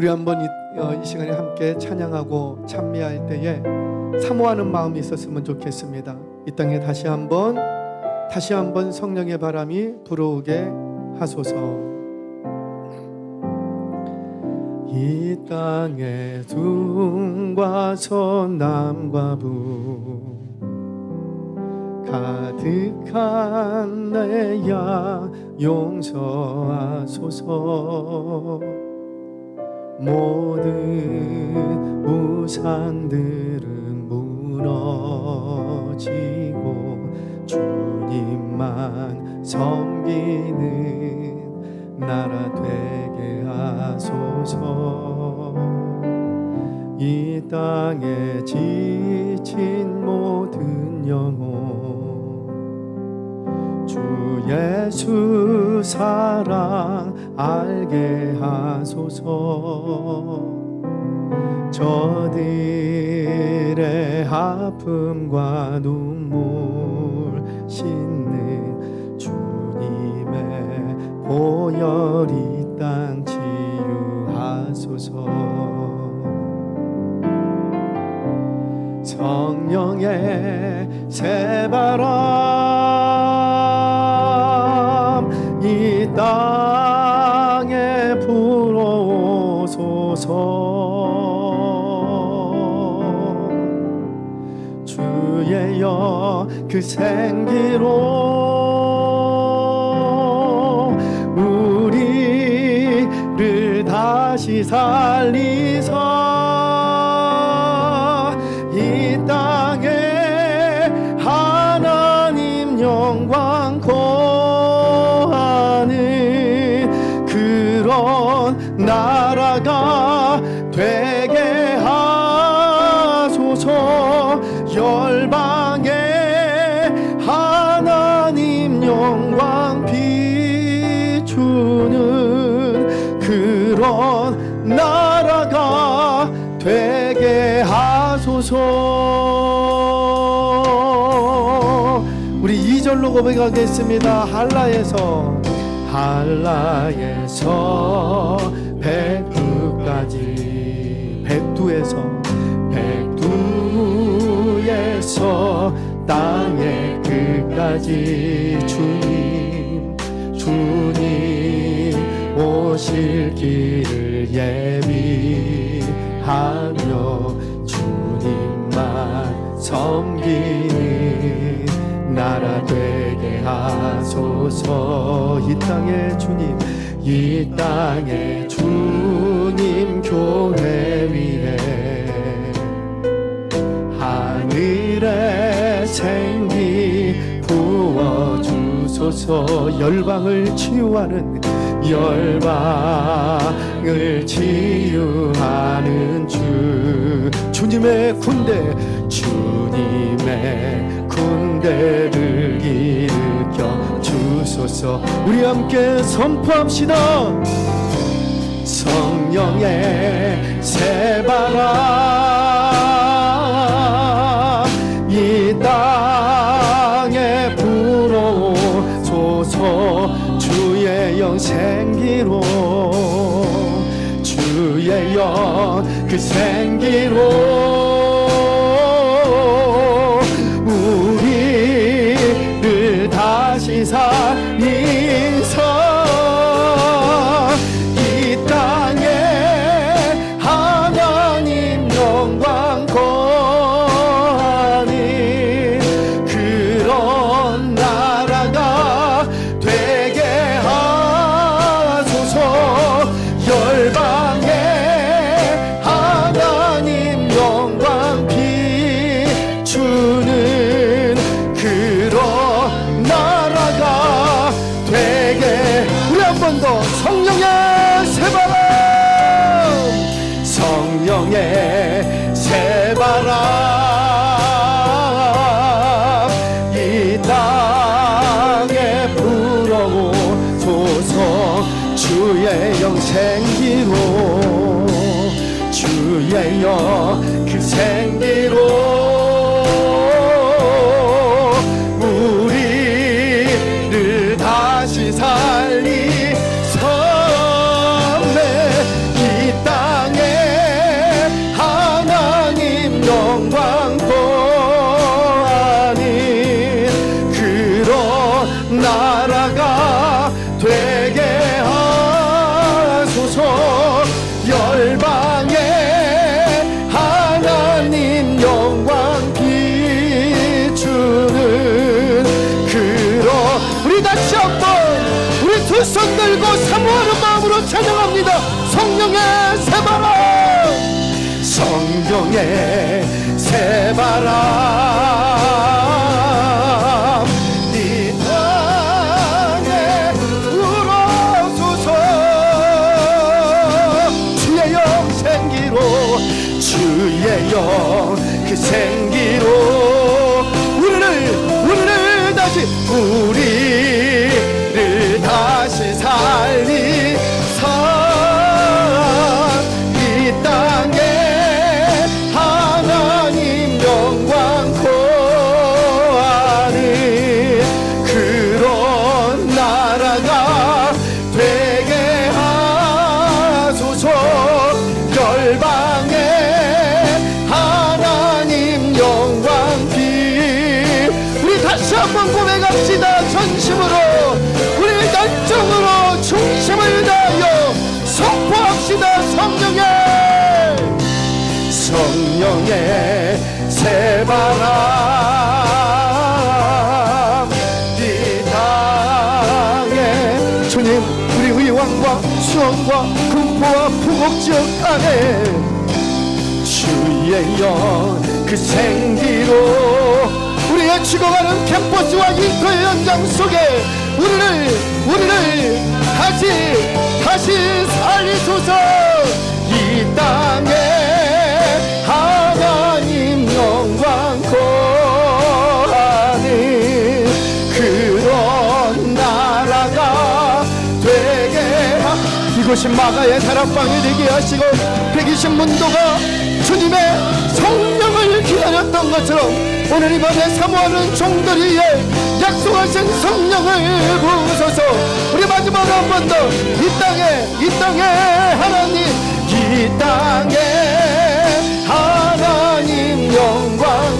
우리 한번 이, 어, 이 시간에 함께 찬양하고 찬미할 때에 사모하는 마음이 있었으면 좋겠습니다. 이 땅에 다시 한번 다시 한번 성령의 바람이 불어오게 하소서. 이 땅에 둥과 서남과 북 가득한 내야 용서하소서 모든 우상들은 무너지고 주님만 섬기는 나라 되게 하소서. 이 땅에 지친 모든 영혼 주 예수 사랑 알게 하소서. 저들의 아픔과 눈물 씻는 주님의 보혈이 땅 치유하소서. 성령의 새바람 주의 영그 생기로 우리 2절로 고백하겠습니다. 한라에서. 한라에서 백두까지. 백두에서. 백두에서 땅의 끝까지 주님 주님 오실 길을 예비하며 주님만 섬기는 나라 하소서. 이 땅에 주님 이 땅에 주님 교회 위에 하늘의 생기 부어주소서. 열방을 치유하는 열방을 치유하는 주. 주님의 군대 주님의 군대를 일으켜 주소서. 우리 함께 선포합시다. 성령의 새바람 이 땅에 불어오소서. 주의 영 생기로. 주의 영 그 생기로 안에 주의 영 그 생기로 우리의 죽어가는 캠퍼스와 인터의 연장 속에 우리를 우리를 다시 다시 살리소서. 이 땅에 하나님 영광 거하는 그런 나라가 되게 하. 이곳이 마가의 다락방이 되게 하시고 120문도가 주님의 성령을 기다렸던 것처럼 오늘 이 밤에 사모하는 종들이 약속하신 성령을 부으소서. 우리 마지막 한번 더 이 땅에 이 땅에 하나님 이 땅에 하나님 영광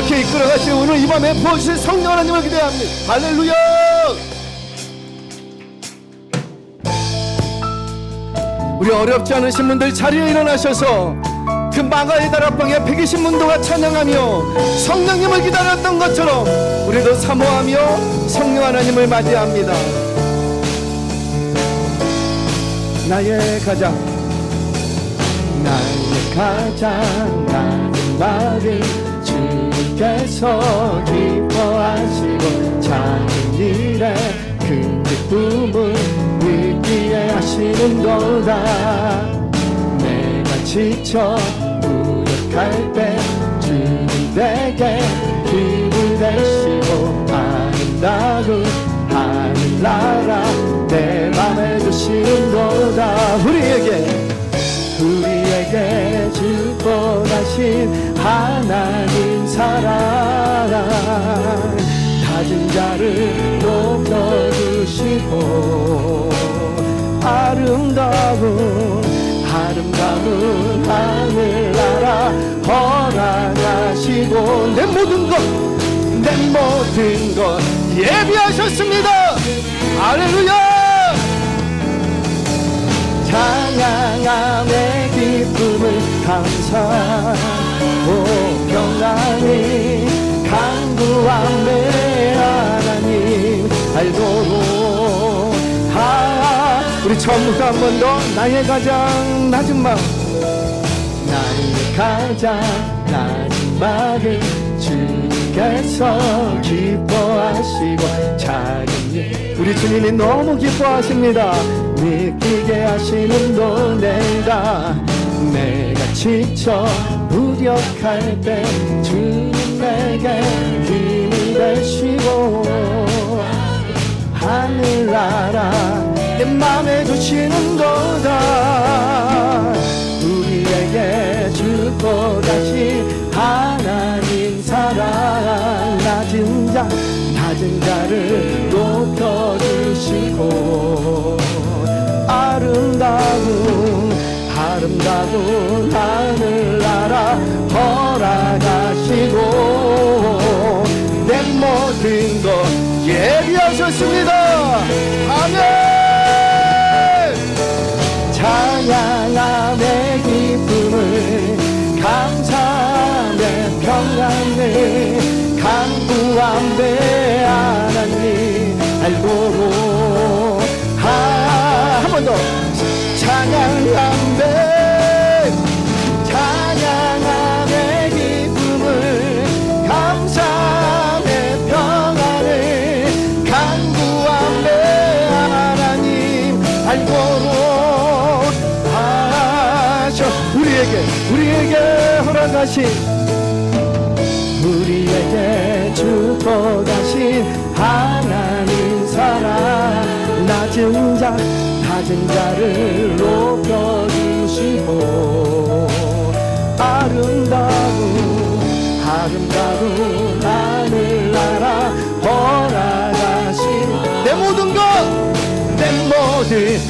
그렇게 이끌어 가시 오늘 이 밤에 부어주신 성령 하나님을 기대합니다. 할렐루야! 우리 어렵지 않으신 분들 자리에 일어나셔서 그 마가의 다락방에 120문도가 찬양하며 성령님을 기다렸던 것처럼 우리도 사모하며 성령 하나님을 맞이합니다. 나의 가장 나의 가장 마지막을 주께서 기뻐하시고 작은 일에 큰 기쁨을 느끼게 하시는 거다. 내가 지쳐 무력할 때 주님 내게 힘을 내시고 아름다운 하늘나라 내 맘에 주시는 거다. 우리에게 우리에게 주권하신 하나님 사랑 다진 자를 높여주시고 아름다운 아름다운 하늘나라 허락하시고 내 모든 것 내 모든 것 예비하셨습니다. 할렐루야! 찬양함의 기쁨을 감사 처음부터 한 번 더 나의 가장 낮은 마음. 나의 가장 낮은 마음을 주께서 기뻐하시고 작은 일 우리 주님이 너무 기뻐하십니다. 느끼게 하시는 노래가 내가 지쳐 무력할 때 주님 내게 힘이 되시고 하늘나라 내 맘에 두시는 거다. 우리에게 주고 다시 하나님 사랑. 낮은 자 낮은 자를 높여주시고 아름다운 아름다운 하늘나라 허락하시고 내 모든 것 예비하셨습니다 강구함의 하나님 알고로 한번 더. 찬양함의 찬양함의 기쁨을 감사함의 평안을 간구함의 하나님 알고로 하셔. 우리에게 우리에게 허락하신 우리에게 가신 하나님 사랑. 낮은 자 낮은 자를 높여주시고 아름다운 아름다운 하늘나라 허락하신 내 모든 것 내 모든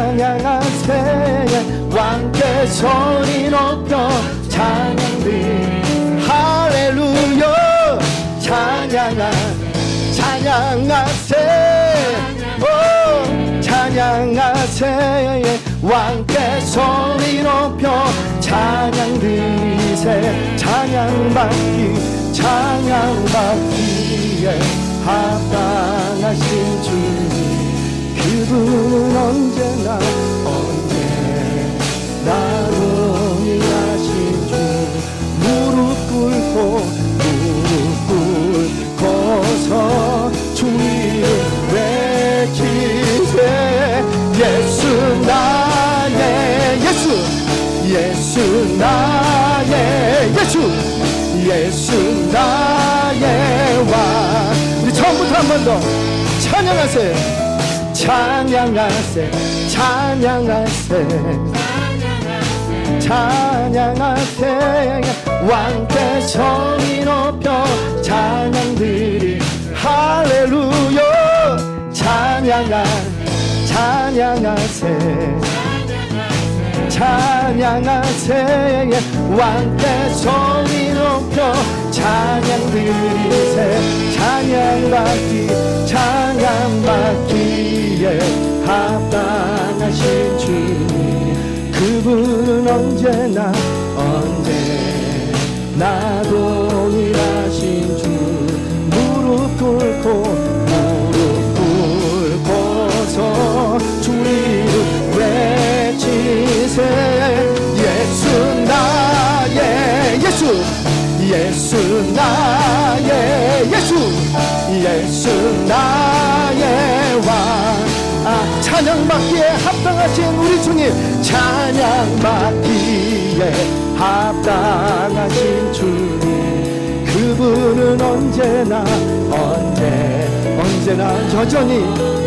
소리 높여 찬양들. 할렐루야. 찬양하 찬양하세. 오 찬양하세. 왕께 소리 높여 찬양 드리세. 찬양받기 찬양받기에 합당하신 주님 그분은 언제나 언제나 동일하신 주 무릎 꿇고 무릎 꿇고서 주님 외치세 예수 나의 예수 예수 나의 예수 예수 나의 왕 우리 처음부터 한 번 더. 찬양하세요. 찬양하세 찬양하세 찬양하세 왕께 소리 높여 찬양들이 할렐루야. 찬양하 찬양하세. 찬양하세 왕께 소리 높여 찬양 드리세. 찬양받기 찬양받기에 합당하신 주님 그분은 언제나 언제나 동일하신 주. 무릎 꿇고 무릎 꿇고서 주님 외치세. 예수 나의 예수 예수 나의 예수 예수 나의 왕. 아, 찬양받기에 합당하신 우리 주님 찬양 받기에 합당하신 주님 그분은 언제나 언제 언제나 여전히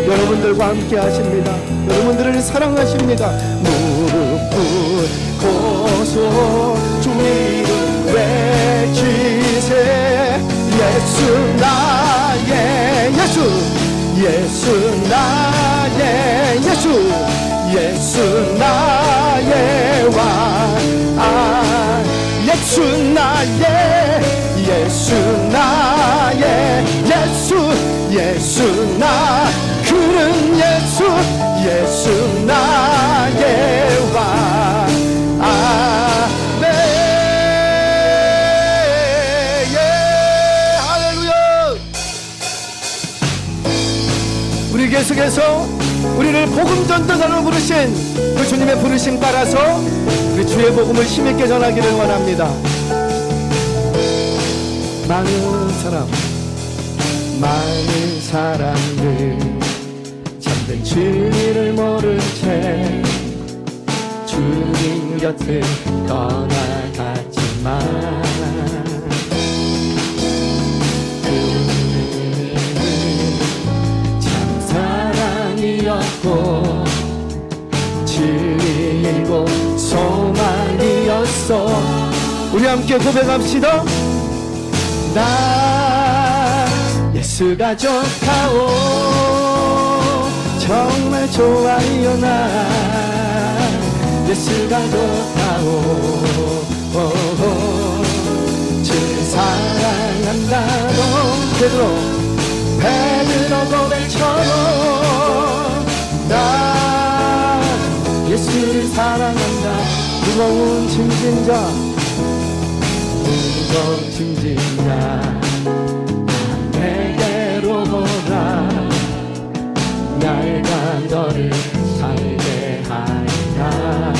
여러분들과 함께 하십니다. 여러분들을 사랑하십니다. 무릎 꿇고서 주님 외치세. 예수 나의 예수 예수 나의 예수 예수 나의 왕 아, 예수 나의 예수 나의 예수 예수 나. 그는 예수 예수 나의 속해서 우리를 복음 전도사로 부르신 그 주님의 부르심 따라서 우리 주의 복음을 힘있게 전하기를 원합니다. 많은 사람, 많은 사람들 참된 진리를 모른 채 주님 곁을 떠나갔지만 사랑이었고 진리고 소망이었어. 우리 함께 고백합시다. 나 예수가 좋다오. 정말 좋아요 나 예수가 좋다오. 주 사랑한다고. 베드로 베드로 고백처럼 나 예수를 사랑한다. 무거운 증진자 무거운 증진자 내게로 오라. 날과 너를 살게 하리라.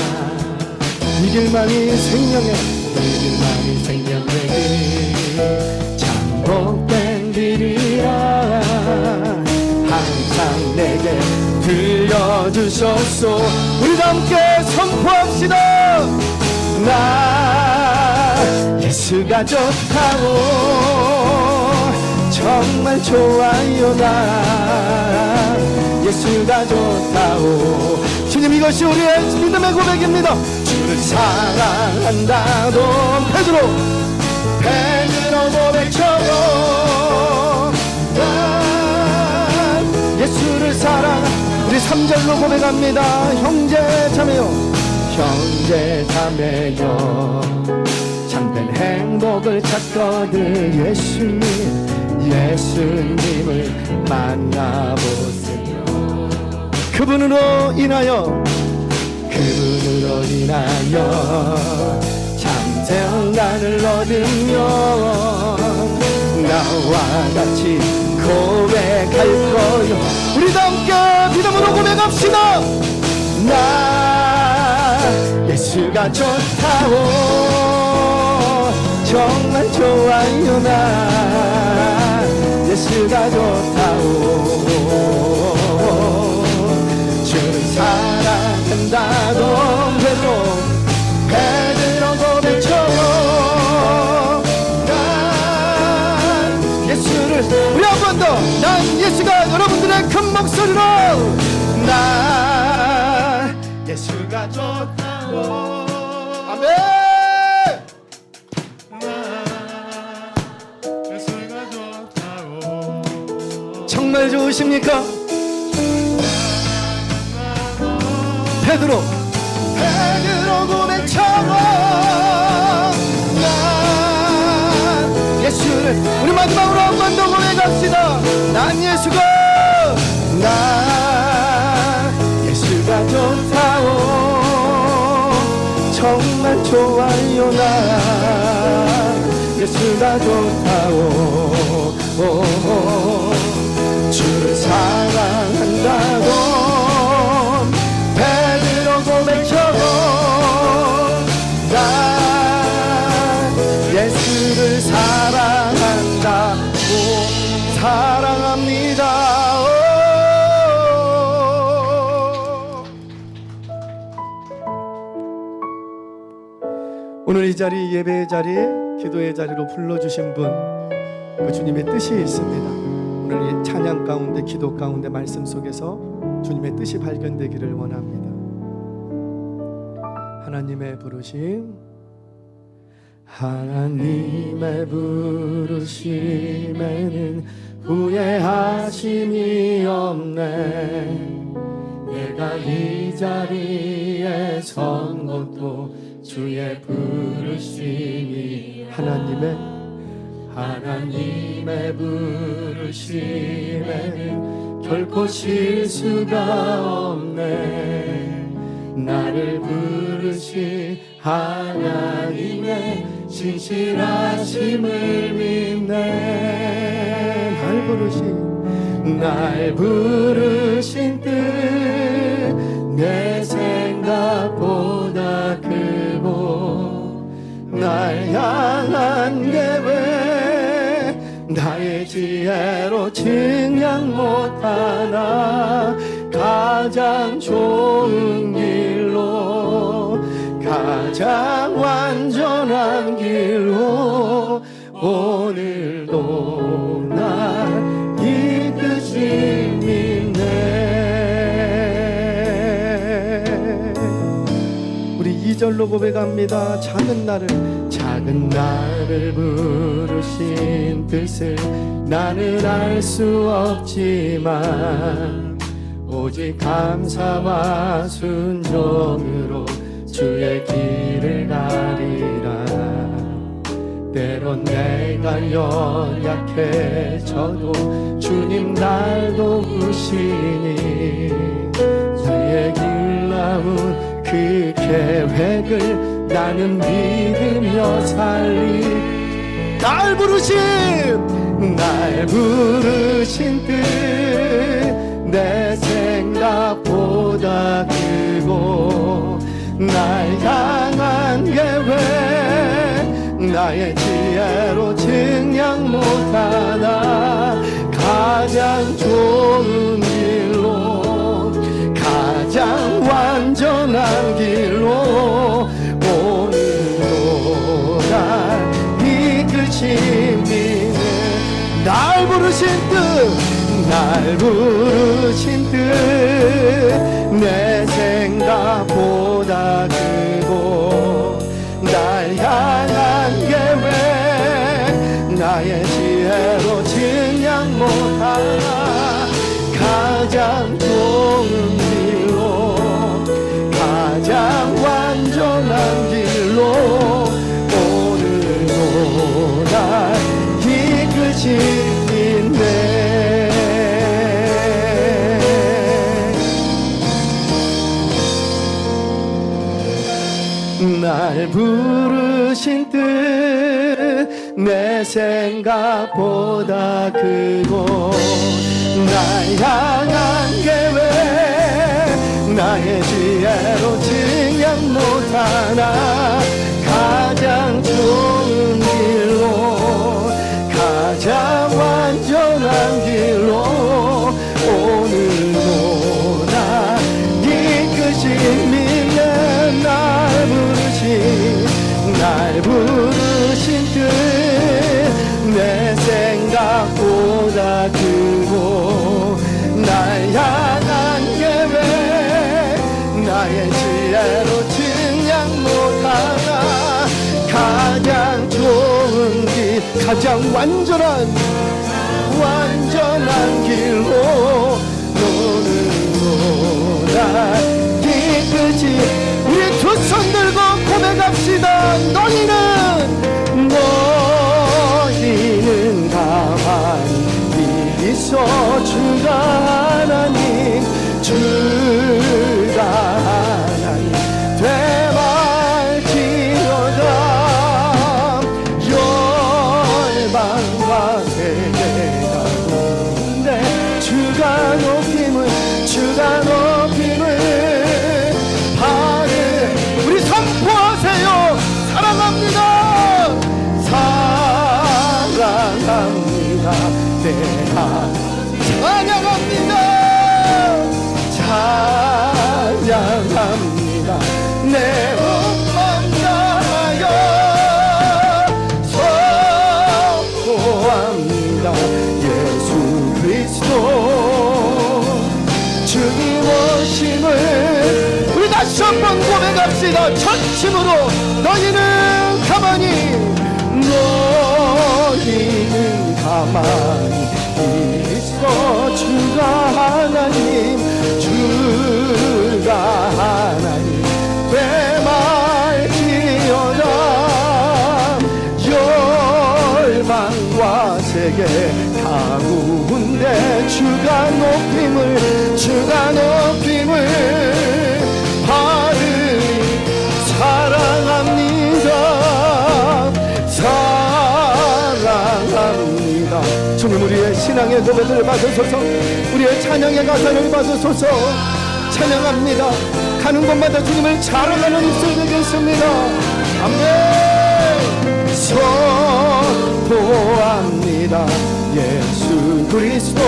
이 길만이 생명의 이 길만이 생명의 길 참복 들려주셨소 우리 함께 선포합시다. 나 예수가 좋다고 정말 좋아요 나 예수가 좋다고 주님 이것이 우리의 믿음의 고백입니다. 주를 사랑한다던 베드로 베드로 고백처럼 난 예수를 사랑 우리 3절로 고백합니다. 형제 자매요. 형제 자매요. 참된 행복을 찾거든 예수님 예수님을 만나보세요. 그분으로 인하여 그분으로 인하여 참 생각을 얻으며 나와 같이 고백할 거요. 우리도 함께 믿음으로 고백합시다. 나 예수가 좋다고 정말 좋아요 나 예수가 좋다고 주를 사랑한다던 베드 우리 한 번 더난 예수가 여러분들의 큰 목소리로. 나 예수가 좋다고. 아멘. 예수가 좋다고. 정말 좋으십니까? 베드로 베드로 고백처럼 고백합시다. 난 예수가 나 예수가 좋다고 정말 좋아요 나. 예수가 좋다고 주를 사랑한다고. 베드로 고백처럼 나 예수를 사랑한다고 사랑합니다. 오늘 이 자리 예배의 자리 기도의 자리로 불러주신 분 그 주님의 뜻이 있습니다. 오늘 이 찬양 가운데 기도 가운데 말씀 속에서 주님의 뜻이 발견되기를 원합니다. 하나님의 부르심 하나님의 부르심에는 후회하심이 없네. 내가 이 자리에 선 것도 주의 부르심이 하나님의 하나님의 부르심에 결코 실수가 없네. 나를 부르신 하나님의 신실하심을 믿네. 날 부르신 날 부르신 뜻내 생각보다 크고 날 향한 계획 나의 지혜로 증량 못하나 가장 좋은 길로 가장 완전한 길로 오늘도 날 이끄시 믿네. 우리 2절로 고백합니다. 작은 나를 작은 나를 부르신 뜻을 나는 알 수 없지만 오직 감사와 순종으로 주의 길을 가리라. 때론 내가 연약해져도 주님 날 도우시니 나의 길 나온 그 계획을 나는 믿으며 살리. 날 부르신 날 부르신 뜻. 내 생각보다 크고 날 향한 계획 나의 지혜로 증량 못하나 가장 좋은 길로 가장 완전한 길로 오늘도 날 이끄시니 날 부르신 뜻날 부르신 뜻내 생각 보 내 생각보다 크고 날 향한 계획 나의 지혜로 증량 못하나 보다 크고 날 향한 계획 나의 지혜로 증량 못하나. 가장 좋은 길 가장 완전한 완전한 길로 오늘도 날 이끄지 우리 두 손 들고 고백합시다. 너희는 주가 하나님 주 힘으로 너희는 가만히 너희는 가만히 있어. 주가 하나님 주가 하나님 배말지어다 열방과 세계 가운데 주가 높임을 주가 높 찬양의 노래를 받으소서. 우리의 찬양의 가사를 받으소서. 찬양합니다. 가는 곳마다 주님을 자랑하는 입술 되겠습니다. 아멘. 선포합니다. 예수 그리스도.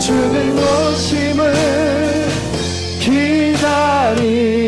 주님 오심을 기다리